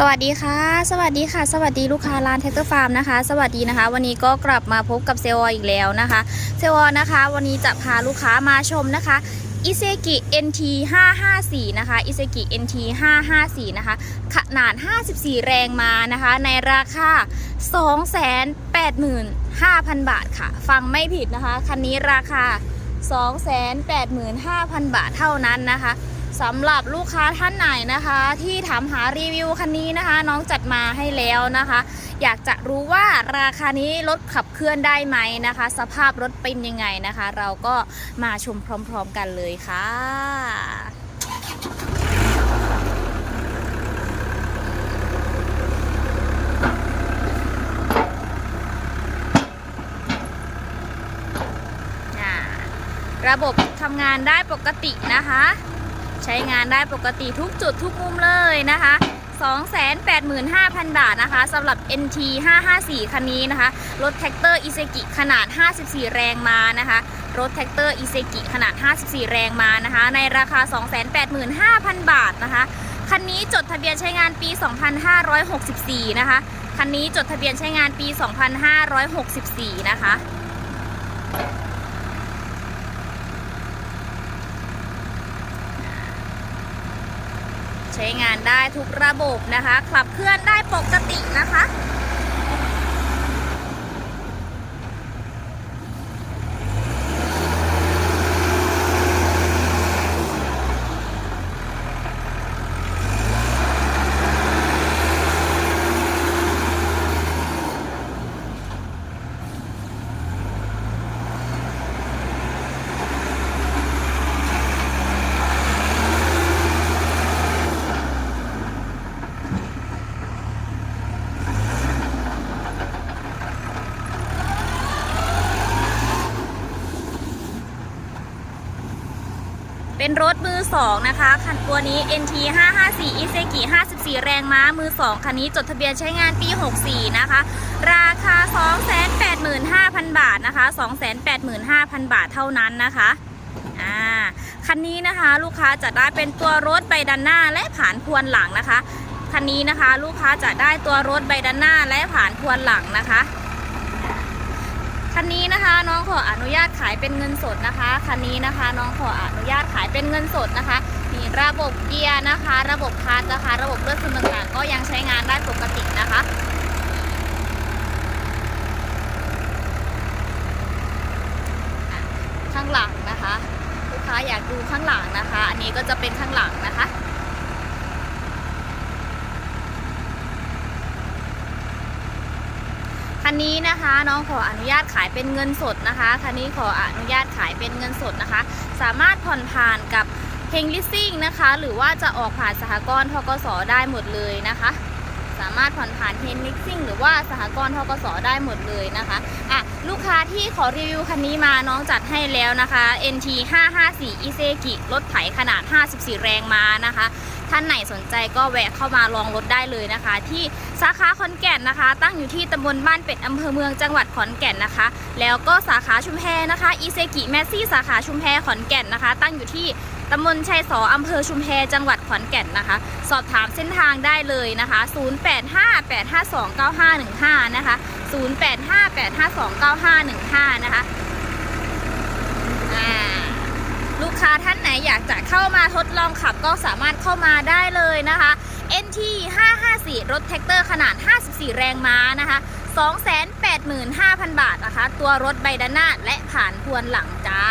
สวัสดีค่ะ สวัสดีค่ะ สวัสดีลูกค้าร้านแท็กเตอร์ฟาร์มนะคะ สวัสดีนะคะ วันนี้ก็กลับมาพบกับเซลล์อีกแล้วนะคะ เซลล์นะคะ วันนี้จะพาลูกค้ามาชมนะคะอิเซกิ NT 554นะคะอิเซกิ NT 554นะคะ ขนาด 54 แรงมานะคะ ในราคา 285,000 บาทค่ะ ฟังไม่ผิดนะคะ คันนี้ราคา 285,000 บาทเท่านั้นนะคะ สำหรับลูกค้าท่านไหนนะคะ ที่ถามหารีวิวคันนี้นะคะ น้องจัดมาให้แล้วนะคะ อยากจะรู้ว่าราคานี้รถขับเคลื่อนได้ไหมนะคะ สภาพรถเป็นยังไงนะคะ เราก็มาชมพร้อมๆกันเลยค่ะอ่าระบบทำงานได้ปกตินะคะ ใช้งานได้ปกติทุกจุดทุกมุมเลยนะคะ285,000 บาทนะคะสำหรับ NT 554 คันนี้นะคะ รถแท็กเตอร์อิเซกิขนาด 54 แรงมานะคะ รถแท็กเตอร์อิเซกิขนาด 54 แรงมานะคะ ในราคา 285,000 บาทนะคะ คันนี้จดทะเบียนใช้งานปี 2564 นะคะ คันนี้จดทะเบียนใช้งานปี 2564 นะคะ ใช้งานได้ทุกระบบนะคะ ขับเคลื่อนได้ปกตินะคะ เป็นรถมือ2นะคะ คันตัวนี้ NT 554 i s e k i 54 แรงม้ามือ2คันนี้จดทะเบียนใช้งานปี 64 นะคะ ราคา 285,000 บาทนะคะ 285,000 บาทเท่านั้นนะคะอ่าคันนี้นะคะลูกค้าจะได้เป็นตัวรถใบด้านหน้าและผานพวนหลังนะคะ คันนี้นะคะลูกค้าจะได้ตัวรถใบด้านหน้าและผานพวนหลังนะคะ คันนี้นะคะน้องขออนุญาตขายเป็นเงินสดนะคะ คันนี้นะคะน้องขออนุญาตขายเป็นเงินสดนะคะมีระบบเกียร์นะคะ ระบบคาร์นะคะ ระบบเลือดซึมต่างๆก็ยังใช้งานได้ปกตินะคะอะข้างหลังนะคะ ลูกค้าอยากดูข้างหลังนะคะ อันนี้ก็จะเป็นข้างหลังนะคะ คันนี้นะคะน้องขออนุญาตขายเป็นเงินสดนะคะ คันนี้ขออนุญาตขายเป็นเงินสดนะคะ สามารถผ่อนผ่านกับเฮงลิสซิ่งนะคะ หรือว่าจะออกผ่านสหกรณ์ทกสได้หมดเลยนะคะ สามารถผ่อนผ่านเฮงลิสซิ่งหรือว่าสหกรณ์ทกสได้หมดเลยนะคะอะลูกค้าที่ขอรีวิวคันนี้มาน้องจัดให้แล้วนะคะ NT 554 i s e k i รถไถขนาด 54 แรงม้านะคะ ท่านไหนสนใจก็แวะเข้ามาลองรถได้เลยนะคะ ที่สาขาขอนแก่นนะคะ ตั้งอยู่ที่ตำบลบ้านเป็ดอำเภอเมืองจังหวัดขอนแก่นนะคะ แล้วก็สาขาชุมแพนะคะอีเซกิแมซี่สาขาชุมแพขอนแก่นนะคะ ตั้งอยู่ที่ตำบลชัยสออำเภอชุมแพจังหวัดขอนแก่นนะคะ สอบถามเส้นทางได้เลยนะคะ 0858529515 นะคะ 0858529515 นะคะลูกค้าท่าน อยากจะเข้ามาทดลองขับก็สามารถเข้ามาได้เลยนะคะ NT 554 รถแท็กเตอร์ขนาด 54 แรงม้านะคะ 285,000 บาทนะคะ ตัวรถใบด้านหน้าและผ่านพวนหลังจ้า